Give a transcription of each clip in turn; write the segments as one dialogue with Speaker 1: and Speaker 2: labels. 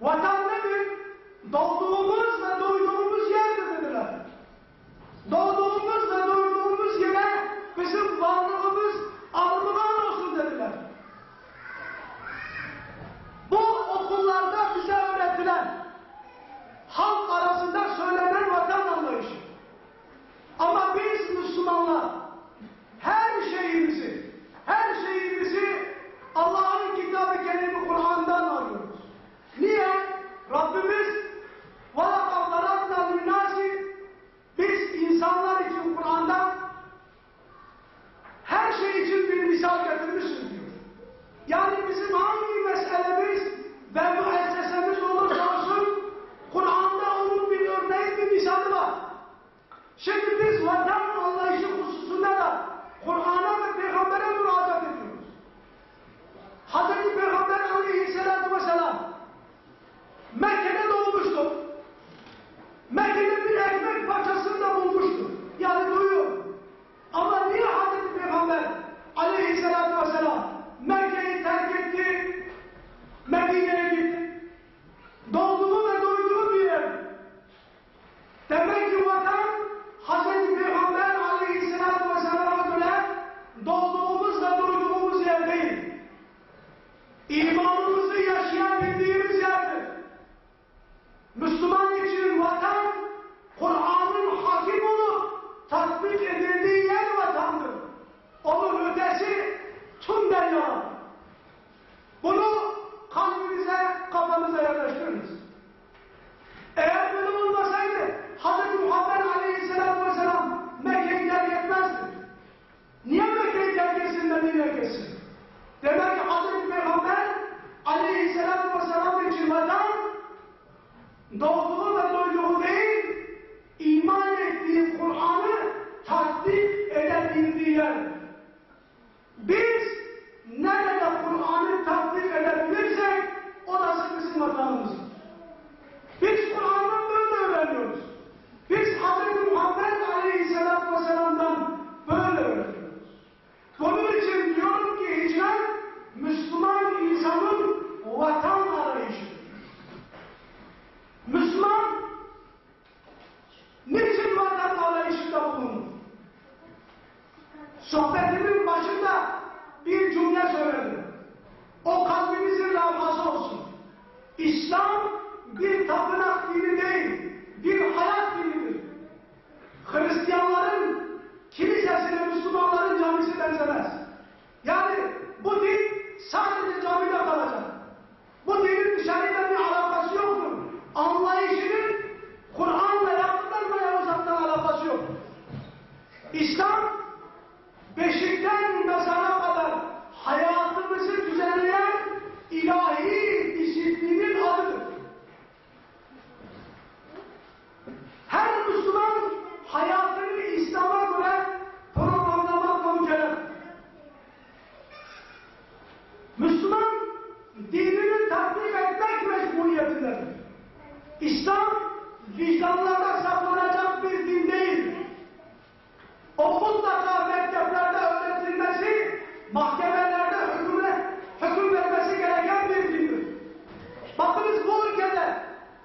Speaker 1: Vatan ne gün? Imam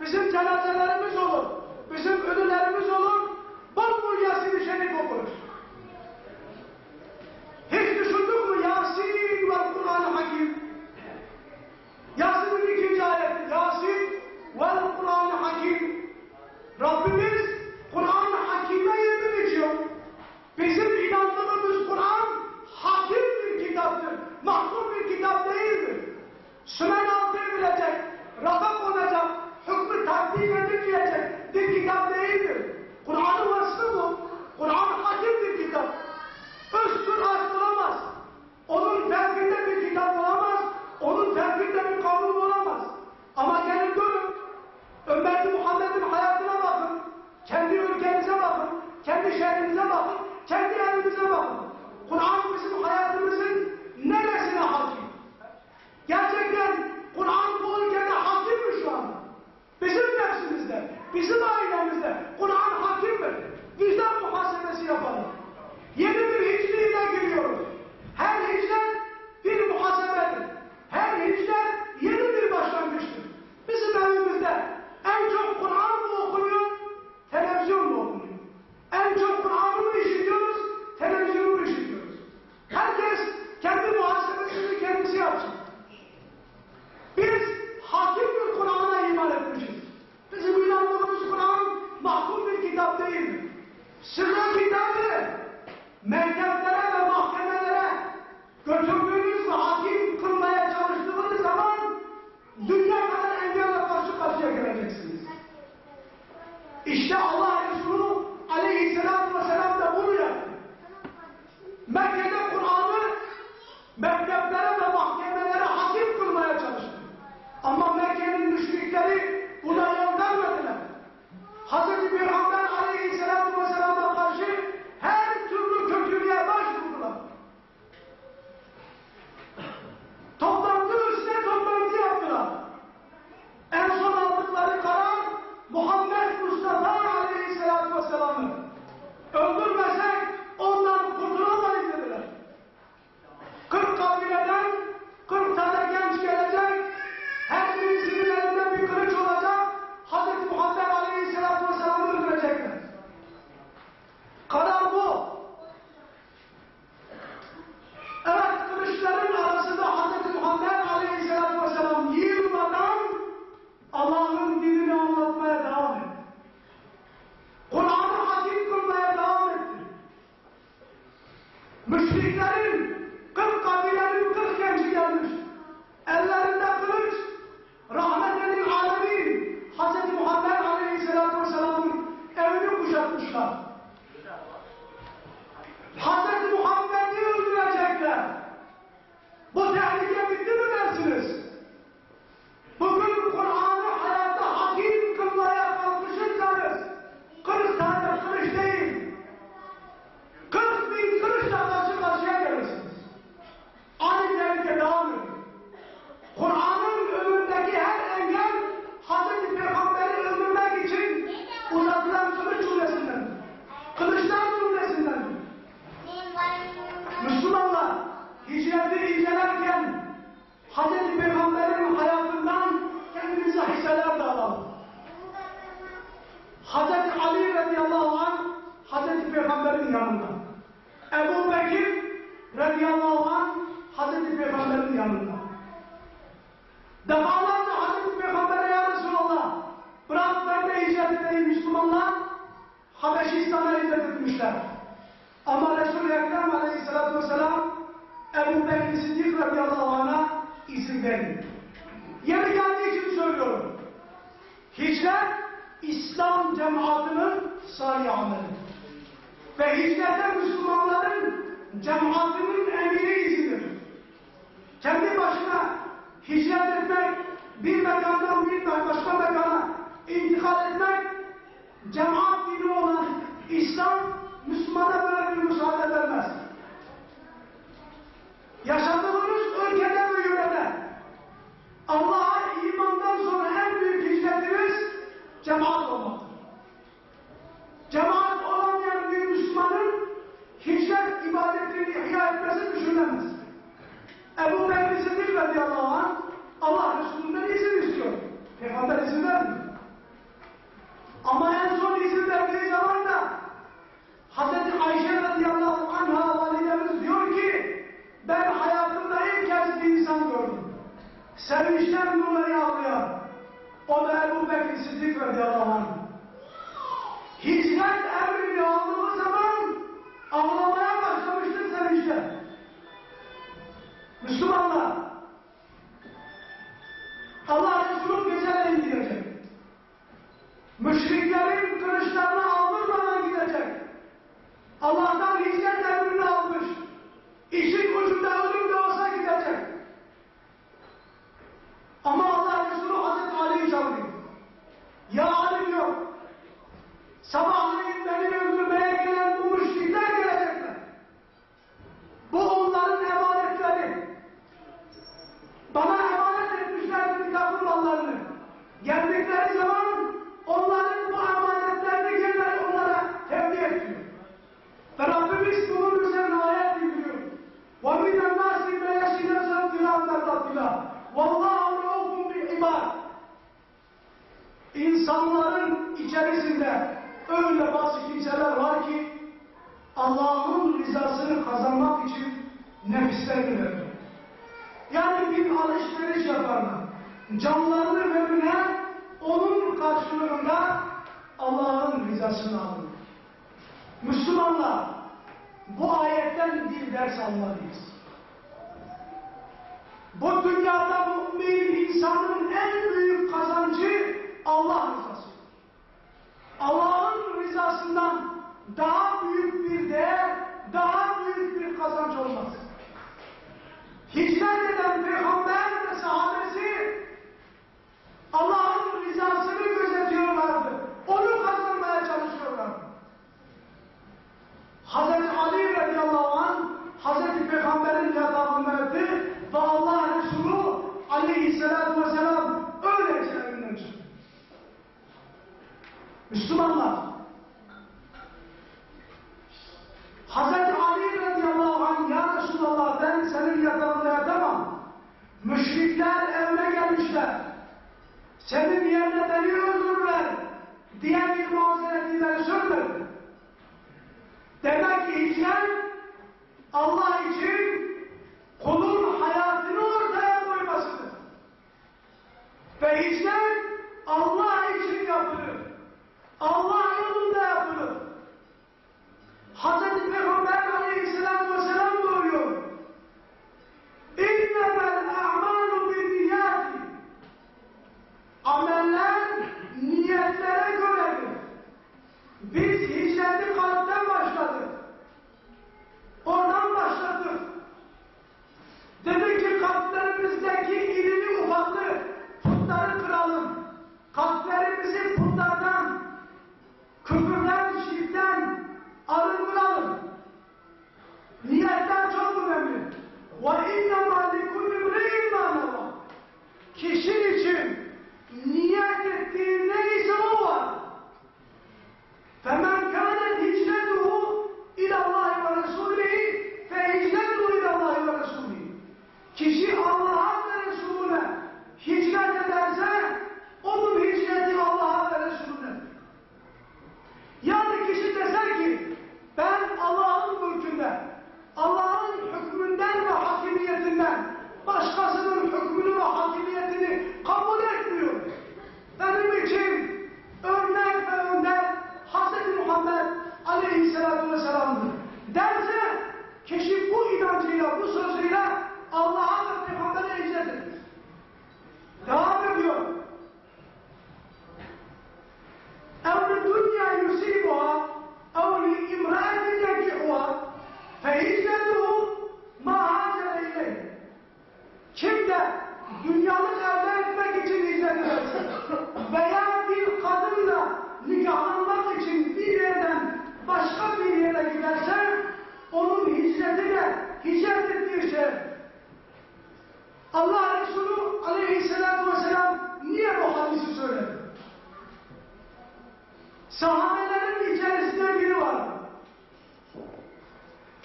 Speaker 1: Bizim cenazelerimiz olur. Bizim ölülerimiz olur. Bol bol yasin-i şerif. Yeri geldiği için söylüyorum. Hicret İslam cemaatinin salih amelidir. Ve hicrette Müslümanların cemaatinin emiri izidir. Kendi başına hicret etmek, bir mekandan bir başka mekana intikal etmek, cemaat dini olan İslam, Müslümana böyle bir müsaade vermez. Yaşadığımız Sevinçten bunları yapıyor. O da Ebu Bekir Siddik radıyallahu anh. Hicret emrini aldığı zaman ağlamaya başlamıştır sevinçten. Müslümanlar Allah Resulü geçerle indirecek. Müşriklerin kılıçlarını aldırmadan gidecek. Allah'tan hicret emri lazım. Müslümanlar bu ayetten bir ders almalıyız. Bu dünyada mümin insanın en büyük kazancı Allah rızası. Allah'ın rızasından daha büyük bir değer, daha büyük bir kazanç olmaz. Hicret eden peygamber ve sahabesi Allah'ın rızasını göz diğerine beni öldürürler. Diğer bir muhazzereti danışırdır. Demek ki hicret Allah için kulun hayatını ortaya koymasıdır. Ve hicret Allah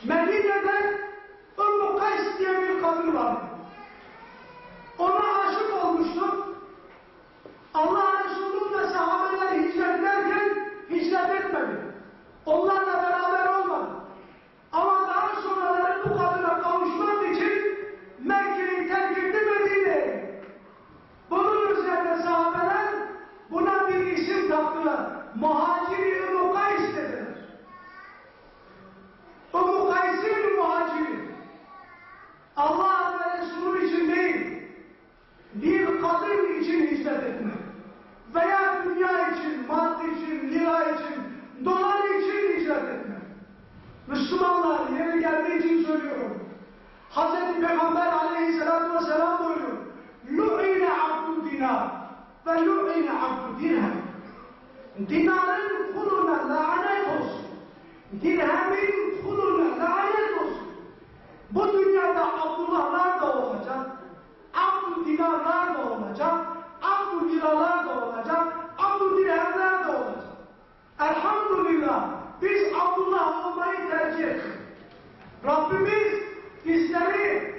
Speaker 1: Marie Dinarın kuluna lanet olsun. Dirhemin kuluna lanet olsun. Bu dünyada Abdullahlar da olacak. Abdül dinarlar da olacak. Abdül liralar da olacak. Abdül dirhemler de olacak. Elhamdülillah biz Abdullah olmayı tercih ettik. Rabbimiz bizleri